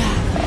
ya